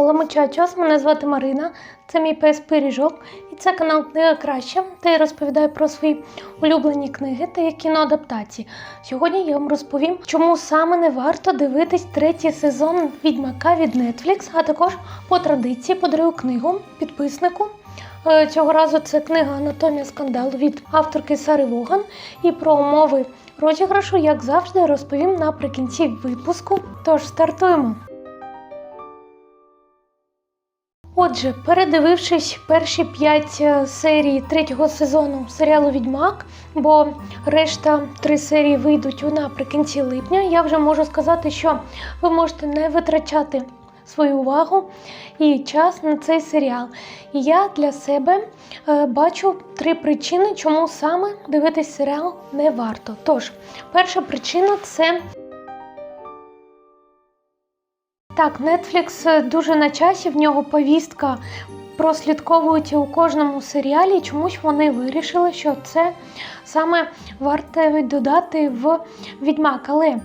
Hola muchachos, мене звати Марина, це мій пес Пиріжок, і це канал Книга Краще, де я розповідаю про свої улюблені книги та кіноадаптації. Сьогодні я вам розповім, чому саме не варто дивитись третій сезон Відьмака від Netflix, а також по традиції подарую книгу підписнику. Е, Цього разу це книга Анатомія скандалу від авторки Сари Воган. І про умови розіграшу, як завжди, розповім наприкінці випуску. Тож стартуємо. Отже, передивившись перші п'ять е, серій третього сезону серіалу Відьмак, бо решта три серії вийдуть у наприкінці липня, я вже можу сказати, що ви можете не витрачати свою увагу і час на цей серіал. Я для себе е, бачу три причини, чому саме дивитись серіал не варто. Тож, перша причина це так, Netflix е, дуже на часі, в нього повістка прослідковують у кожному серіалі. Чомусь вони вирішили, що це саме варто додати в Відьмак. Але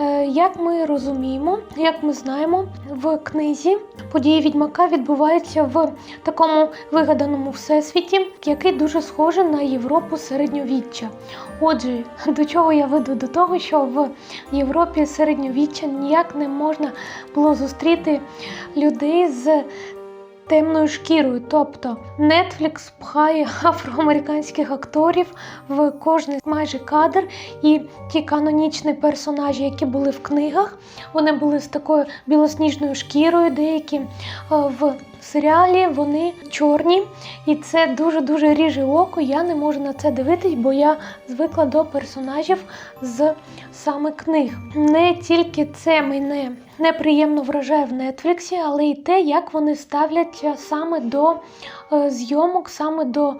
е, як ми розуміємо, як ми знаємо, в книзі події Відьмака відбуваються в такому вигаданому всесвіті, який дуже схожий на Європу середньовіччя. Отже, до чого я веду? До того, що в Європі середньовіччя ніяк не можна було зустріти людей з темною шкірою. Тобто Netflix пхає афроамериканських акторів в кожний майже кадр, і ті канонічні персонажі, які були в книгах, вони були з такою білосніжною шкірою, деякі е, в серіалі вони чорні, і це дуже дуже ріже око. Я не можу на це дивитись, бо я звикла до персонажів з саме книг. Не тільки це мене неприємно вражає в Нетфліксі, але й те, як вони ставляться саме до е, зйомок, саме до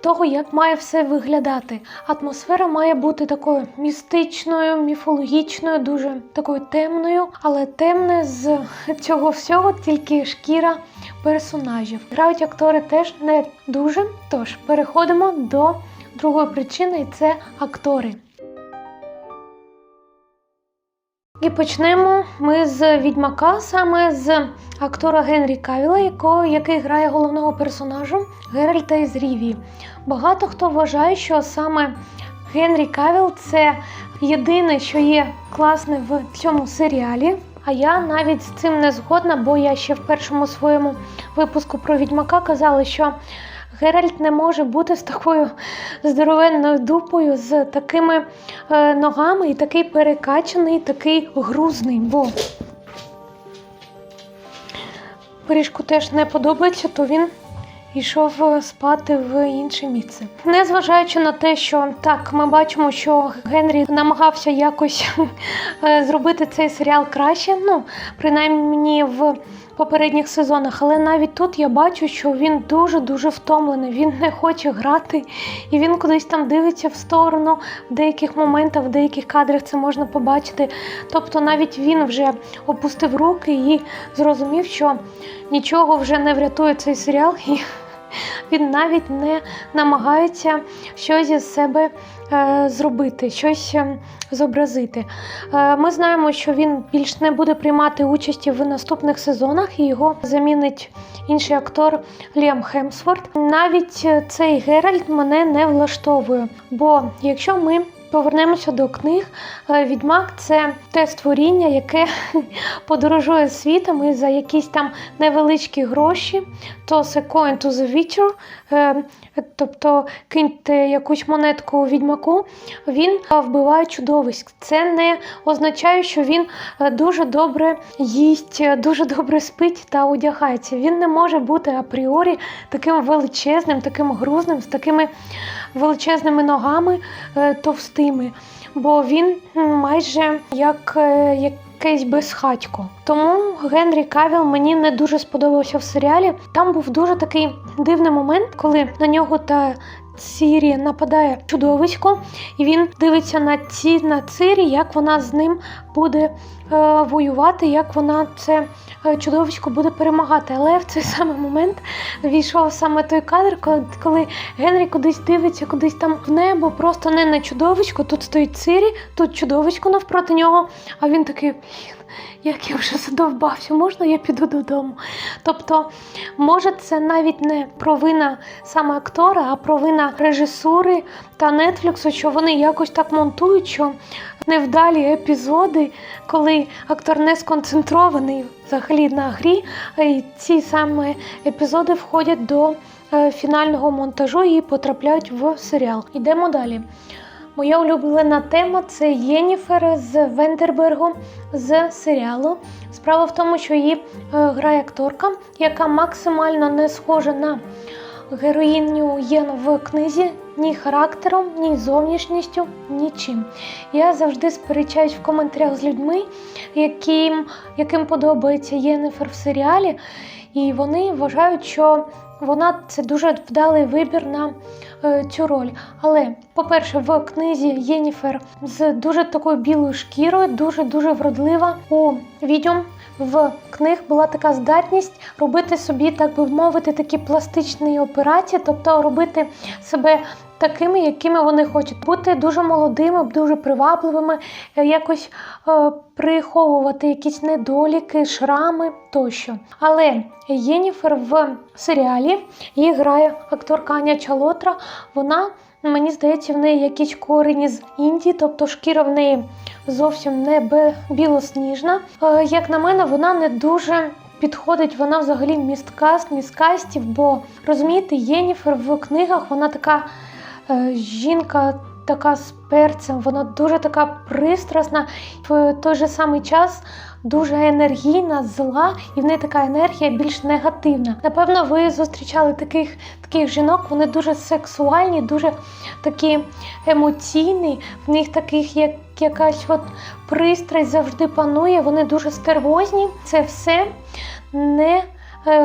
того, як має все виглядати. Атмосфера має бути такою містичною, міфологічною, дуже такою темною, але темне з цього всього тільки шкіра персонажів. Грають актори теж не дуже. Тож переходимо до другої причини, і це актори. І почнемо ми з відьмака, саме з актора Генрі Кавіла, якого, який грає головного персонажа Геральта із Ріві. Багато хто вважає, що саме Генрі Кавіл це єдине, що є класне в цьому серіалі. А я навіть з цим не згодна, бо я ще в першому своєму випуску про відьмака казала, що Геральт не може бути з такою здоровенною дупою, з такими е, ногами і такий перекачаний, такий грузний. Бо пиріжку теж не подобається, то він йшов е, спати в інше місце. Незважаючи на те, що так ми бачимо, що Генрі намагався якось е, зробити цей серіал краще, ну принаймні в попередніх сезонах, але навіть тут я бачу, що він дуже-дуже втомлений. Він не хоче грати, і він кудись там дивиться в сторону. В деяких моментах, в деяких кадрах це можна побачити. Тобто навіть він вже опустив руки і зрозумів, що нічого вже не врятує цей серіал. І він навіть не намагається щось із себе зробити, щось е, зобразити. Е, ми знаємо, що він більш не буде приймати участі в наступних сезонах, і його замінить інший актор Ліам Хемсворт. Навіть е, цей Геральт мене не влаштовує. Бо якщо ми Повернемося до книг. Е, Відьмак це те створіння, яке подорожує світом і за якісь там невеличкі гроші, то це coin to the witcher, е, тобто киньте якусь монетку відьмаку, він вбиває чудовиськ. Це не означає, що він е, дуже добре їсть, дуже добре спить та одягається. Він не може бути апріорі таким величезним, таким грузним, з такими величезними ногами товстими, бо він майже як якесь безхатько. Тому Генрі Кавіл мені не дуже сподобався в серіалі. Там був дуже такий дивний момент, коли на нього та Цірі нападає чудовисько, і він дивиться на ці на Цирі, як вона з ним буде е, воювати, як вона це е, чудовисько буде перемагати. Але в цей самий момент війшов саме той кадр, коли, коли Генрі кудись дивиться, кудись там в небо, просто не на чудовисько. Тут стоїть Цирі, тут чудовисько навпроти нього. А він такий. «Блін, як я вже задовбався, можна я піду додому? Тобто, може, це навіть не провина саме актора, а провина режисури та Нетфліксу, що вони якось так монтують, що невдалі епізоди, коли актор не сконцентрований взагалі на грі, і ці саме епізоди входять до е, фінального монтажу і потрапляють в серіал. Йдемо далі. Моя улюблена тема це Єніфер з Вендербергу з серіалу. Справа в тому, що її е, грає акторка, яка максимально не схожа на героїню Єн в книзі ні характером, ні зовнішністю, нічим. Я завжди сперечаюсь в коментарях з людьми, яким, яким подобається Єнифер в серіалі, і вони вважають, що вона це дуже вдалий вибір на е, цю роль. Але, по-перше, в книзі Єніфер з дуже такою білою шкірою, дуже дуже вродлива у відьом. В книг була така здатність робити собі, так би мовити, такі пластичні операції, тобто робити себе такими, якими вони хочуть, бути дуже молодими, дуже привабливими, е, якось е, приховувати якісь недоліки, шрами тощо. Але Єніфер в серіалі її грає акторка Аня Чалотра. Вона мені здається, в неї якісь корені з Індії, тобто шкіра в неї зовсім не білосніжна. Е, Як на мене, вона не дуже. Підходить вона взагалі місткаст, місткастів, бо розумієте, Єніфер в книгах вона така е, жінка, така з перцем, вона дуже така пристрасна, в той же самий час дуже енергійна, зла, і в неї така енергія більш негативна. Напевно, ви зустрічали таких, таких жінок, вони дуже сексуальні, дуже такі емоційні, в них таких як якась от пристрасть завжди панує, вони дуже стервозні. Це все не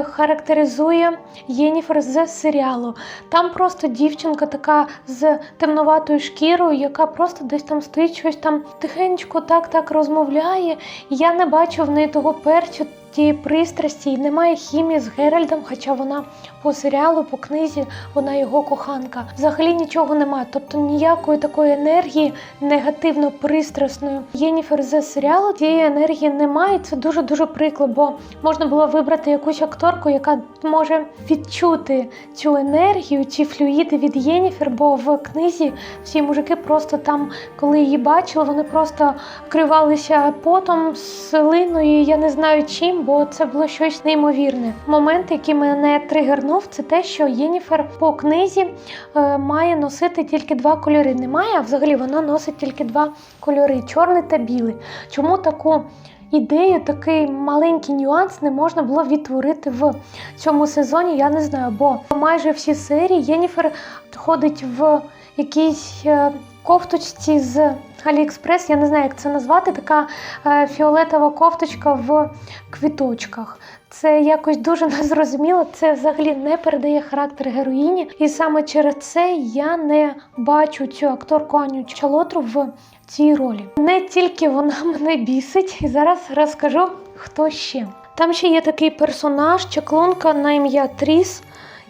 характеризує Єніфер з серіалу. Там просто дівчинка така з темноватою шкірою, яка просто десь там стоїть, щось там тихенько так так розмовляє. Я не бачу в неї того перцю, тієї пристрасті, і немає хімії з Геральдом, хоча вона по серіалу, по книзі, вона його коханка. Взагалі нічого немає. Тобто ніякої такої енергії негативно пристрасної. Єніфер з серіалу цієї енергії немає. Це дуже дуже прикло, бо можна було вибрати якусь акторку, яка може відчути цю енергію, ці флюїди від Єніфер, бо в книзі всі мужики просто там, коли її бачили, вони просто вкривалися потом, слиною, я не знаю чим, бо це було щось неймовірне. Момент, який мене тригернув, це те, що Єніфер по книзі е, має носити тільки два кольори. Немає, а взагалі вона носить тільки два кольори чорний та білий. Чому таку ідею, такий маленький нюанс не можна було відтворити в цьому сезоні? Я не знаю, бо майже всі серії Єніфер ходить в якійсь е, кофточці з Аліекспрес, я не знаю, як це назвати, така е, фіолетова кофточка в квіточках. Це якось дуже незрозуміло. Це взагалі не передає характер героїні. І саме через це я не бачу цю акторку Аню Чалотру в цій ролі. Не тільки вона мене бісить, і зараз розкажу, хто ще. Там ще є такий персонаж, чаклунка на ім'я Тріс.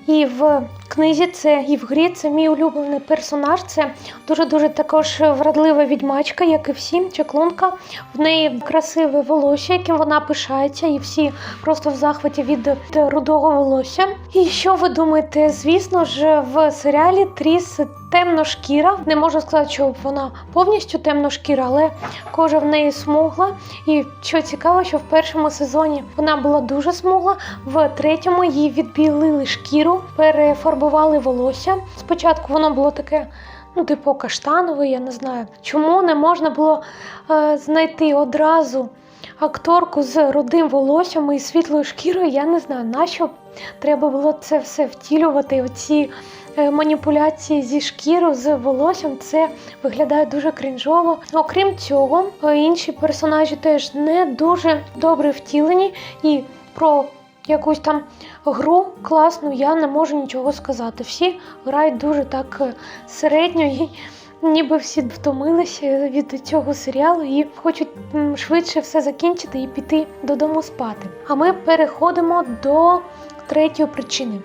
І в книзі це і в грі це мій улюблений персонаж. Це дуже дуже також вродлива відьмачка, як і всі. Чаклунка. В неї красиве волосся, яким вона пишається, і всі просто в захваті від рудого волосся. І що ви думаєте? Звісно ж, в серіалі Тріс темношкіра. Не можу сказати, що вона повністю темношкіра, але кожа в неї смугла. І що цікаво, що в першому сезоні вона була дуже смугла, в третьому їй відбілили шкіру, перефарбували волосся. Спочатку воно було таке. Ну, типу каштанове, я не знаю. Чому не можна було е, знайти одразу акторку з рудим волоссям і світлою шкірою? Я не знаю, нащо треба було це все втілювати. Оці маніпуляції зі шкірою, з волоссям, це виглядає дуже крінжово. Окрім цього, е, інші персонажі теж не дуже добре втілені і про якусь там гру класну я не можу нічого сказати. Всі грають дуже так е, середньо і ніби всі втомилися від цього серіалу і хочуть швидше все закінчити і піти додому спати. А ми переходимо до третьої причини.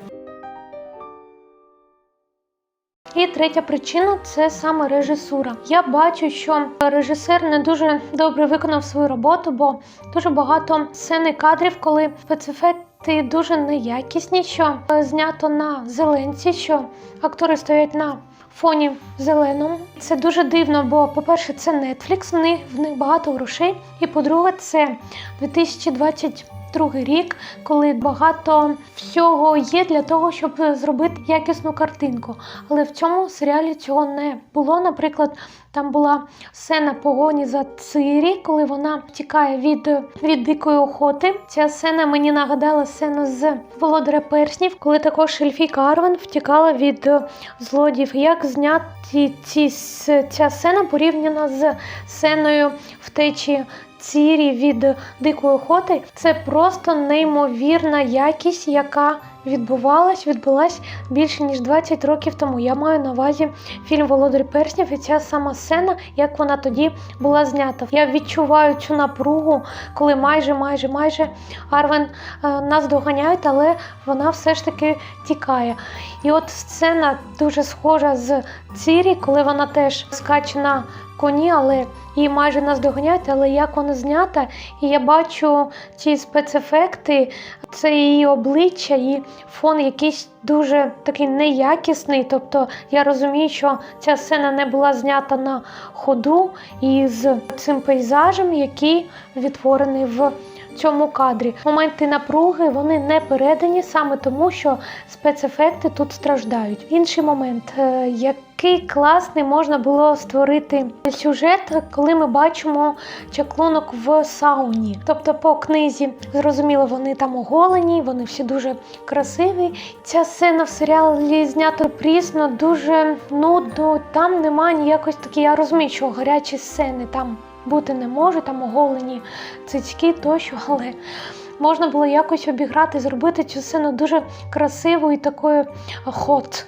І третя причина це саме режисура. Я бачу, що режисер не дуже добре виконав свою роботу, бо дуже багато сцен і кадрів, коли спецефекти дуже неякісні, що знято на зеленці, що актори стоять на фоні зеленому. Це дуже дивно, бо, по-перше, це Netflix, в них, багато грошей. І по-друге, це 2022 рік, коли багато всього є для того, щоб зробити якісну картинку. Але в цьому серіалі цього не було. Наприклад, там була сцена погоні за Цирі, коли вона втікає від, від дикої охоти. Ця сцена мені нагадала сцену з Володаря Перснів, коли також Ельфійка Арвен втікала від злодіїв. Як зняти ці, ця сцена порівняна з сценою втечі Цірі від дикої охоти? Це просто неймовірна якість, яка відбувалась, відбулась більше ніж 20 років тому. Я маю на увазі фільм Володар Перснів і ця сама сцена, як вона тоді була знята. Я відчуваю цю напругу, коли майже, майже, майже Арвен е, нас доганяють, але вона все ж таки тікає. І от сцена дуже схожа з Цірі, коли вона теж скаче на коні, але її майже наздоганяють, але як вона знята, і я бачу ці спецефекти, це її обличчя, і фон якийсь дуже такий неякісний. Тобто я розумію, що ця сцена не була знята на ходу із цим пейзажем, який відтворений в цьому кадрі. Моменти напруги вони не передані саме тому, що спецефекти тут страждають. Інший момент, е, який класний можна було створити сюжет, коли ми бачимо чаклунок в сауні. Тобто, по книзі зрозуміло, вони там оголені, вони всі дуже красиві. Ця сцена в серіалі знято прісно, дуже нудно. Там немає ніякось такі. Я розумію, що гарячі сцени там бути не може, там оголені цицьки тощо, але можна було якось обіграти, зробити цю сцену дуже красивою і такою хот.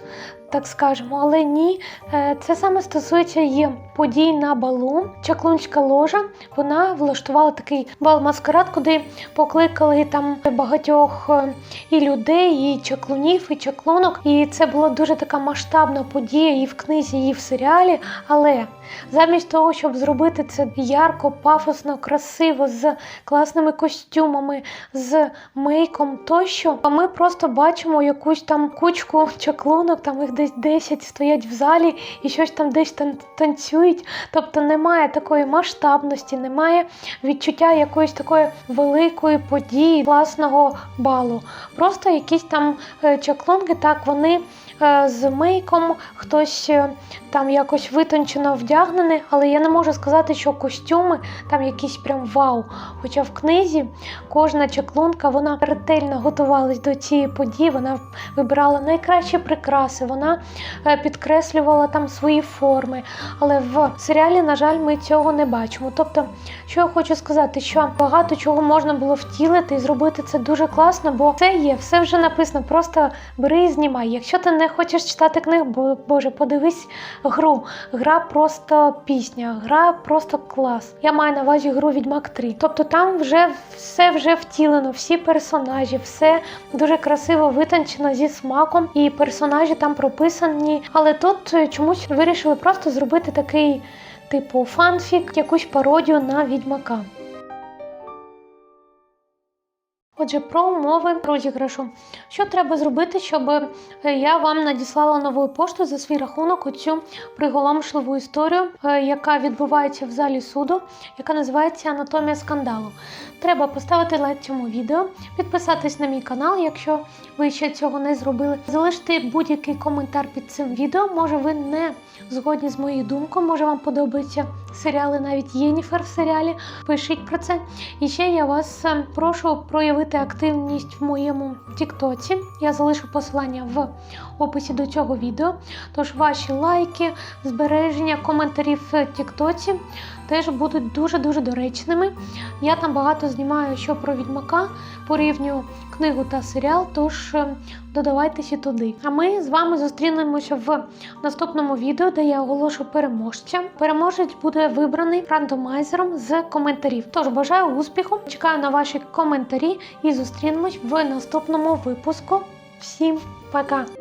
Так скажемо, але ні, Е, це саме стосується і подій на балу. Чаклунська ложа вона влаштувала такий бал-маскарад, куди покликали там багатьох е, і людей, і чаклунів, і чаклунок. І це була дуже така масштабна подія і в книзі, і в серіалі. Але замість того, щоб зробити це ярко, пафосно, красиво, з класними костюмами, з мейком тощо, ми просто бачимо якусь там кучку чаклунок, там їх десь 10 стоять в залі і щось там десь тан- танцюють. Тобто немає такої масштабності, немає відчуття якоїсь такої великої події, класного балу. Просто якісь там чаклунги, чаклунки, так вони е, з мейком, хтось е, там якось витончено вдягнений, але я не можу сказати, що костюми там якісь прям вау. Хоча в книзі кожна чаклунка вона ретельно готувалась до цієї події, вона вибирала найкращі прикраси, вона е, підкреслювала там свої форми. Але в серіалі, на жаль, ми цього не бачимо. Тобто, що я хочу сказати, що багато чого можна було втілити і зробити це дуже класно, бо це є, все вже написано. Просто бери і знімай. Якщо ти не хочеш читати книг, бо Боже, подивись гру. Гра просто пісня, гра просто клас. Я маю на увазі гру Відьмак 3. Тобто там вже все вже втілено, всі персонажі, все дуже красиво витончено зі смаком, і персонажі там прописані. Але тут е, чомусь вирішили просто зробити такий. Типу фанфік, якусь пародію на відьмака. Отже, про умови розіграшу. Що треба зробити, щоб е, я вам надіслала новою поштою за свій рахунок оцю приголомшливу історію, е, яка відбувається в залі суду, яка називається Анатомія скандалу. Треба поставити лайк цьому відео, підписатись на мій канал, якщо ви ще цього не зробили. Залишити будь-який коментар під цим відео. Може, ви не згодні з моєю думкою, може вам подобаються серіали, навіть Єніфер в серіалі. Пишіть про це. І ще я вас е, прошу проявити активність в моєму Тіктоці. Я залишу посилання в описі до цього відео. Тож ваші лайки, збереження коментарів в Тіктоці теж будуть дуже-дуже доречними. Я там багато знімаю що про відьмака, порівнюю книгу та серіал, тож е, додавайтеся туди. А ми з вами зустрінемося в наступному відео, де я оголошу переможця. Переможець буде вибраний рандомайзером з коментарів. Тож бажаю успіху, чекаю на ваші коментарі і зустрінемось в наступному випуску. Всім пока!